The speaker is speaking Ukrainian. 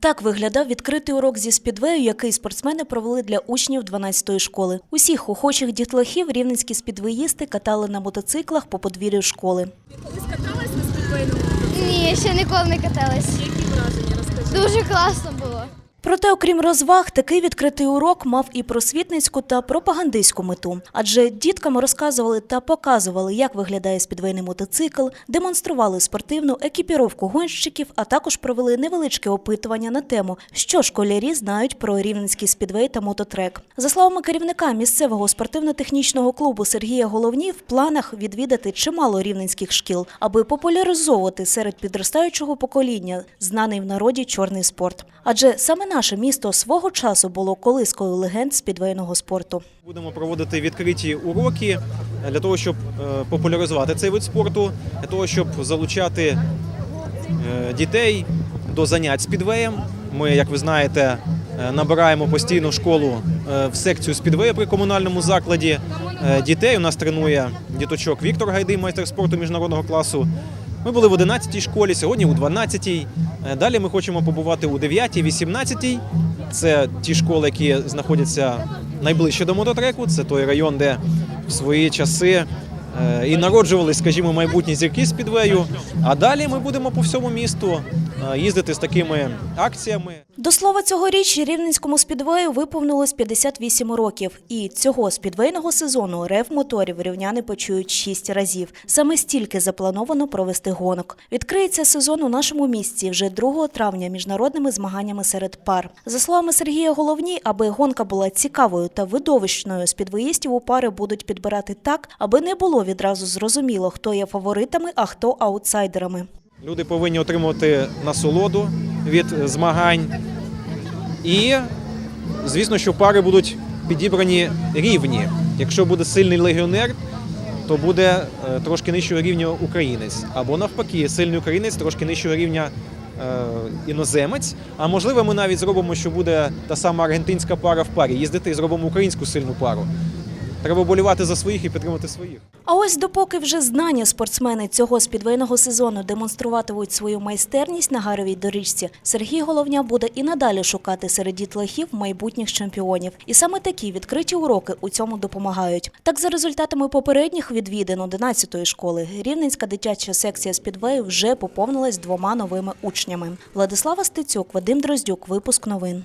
Так виглядав відкритий урок зі спідвею, який спортсмени провели для учнів 12-ї школи. Усіх охочих дітлахів рівненські спідвеїсти катали на мотоциклах по подвір'ю школи. Колись каталась на спідвею? Ні, ще ніколи не каталась. Які враження розкажи? Дуже класно було. Проте, окрім розваг, такий відкритий урок мав і просвітницьку та пропагандистську мету. Адже діткам розказували та показували, як виглядає спідвейний мотоцикл, демонстрували спортивну екіпіровку гонщиків, а також провели невеличке опитування на тему, що школярі знають про рівненський спідвей та мототрек. За словами керівника місцевого спортивно-технічного клубу Сергія Головні, в планах відвідати чимало рівненських шкіл, аби популяризовувати серед підростаючого покоління знаний в народі чорний спорт. Адже саме наше місто свого часу було колискою легенд спідвейного спорту. Будемо проводити відкриті уроки для того, щоб е, популяризувати цей вид спорту, для того, щоб залучати е, дітей до занять спідвеєм. Ми, як ви знаєте, е, набираємо постійно школу в секцію спідвею при комунальному закладі дітей. У нас тренує діточок Віктор Гайдий, майстер спорту міжнародного класу. Ми були в 11-й школі, сьогодні у 12-й. Е, Далі ми хочемо побувати у 9-й, 18-й. Це ті школи, які знаходяться найближче до мототреку. Це той район, де в свої часи е, і народжувались, скажімо, майбутні зірки з підвею. А далі ми будемо по всьому місту їздити з такими акціями. До слова, цьогоріч рівненському спідвею виповнилось 58 років. І цього спідвейного сезону рев моторів рівняни почують 6 разів. Саме стільки заплановано провести гонок. Відкриється сезон у нашому місті вже 2 травня міжнародними змаганнями серед пар. За словами Сергія Головні, аби гонка була цікавою та видовищною, спідвеїстів у пари будуть підбирати так, аби не було відразу зрозуміло, хто є фаворитами, а хто аутсайдерами. Люди повинні отримувати насолоду від змагань. І, звісно, що пари будуть підібрані рівні. Якщо буде сильний легіонер, то буде е, трошки нижчого рівня українець. Або навпаки, сильний українець трошки нижчого рівня е, іноземець. А можливо, ми навіть зробимо, що буде та сама аргентинська пара в парі, їздити і зробимо українську сильну пару. Треба болівати за своїх і підтримати своїх. А ось допоки вже знані спортсмени цього спідвейного сезону демонструватимуть свою майстерність на гаровій доріжці, Сергій Головня буде і надалі шукати серед дітлахів майбутніх чемпіонів. І саме такі відкриті уроки у цьому допомагають. Так, за результатами попередніх відвідин 11-ї школи, Рівненська дитяча секція спідвею вже поповнилась двома новими учнями. Владислава Стецюк, Вадим Дроздюк, випуск новин.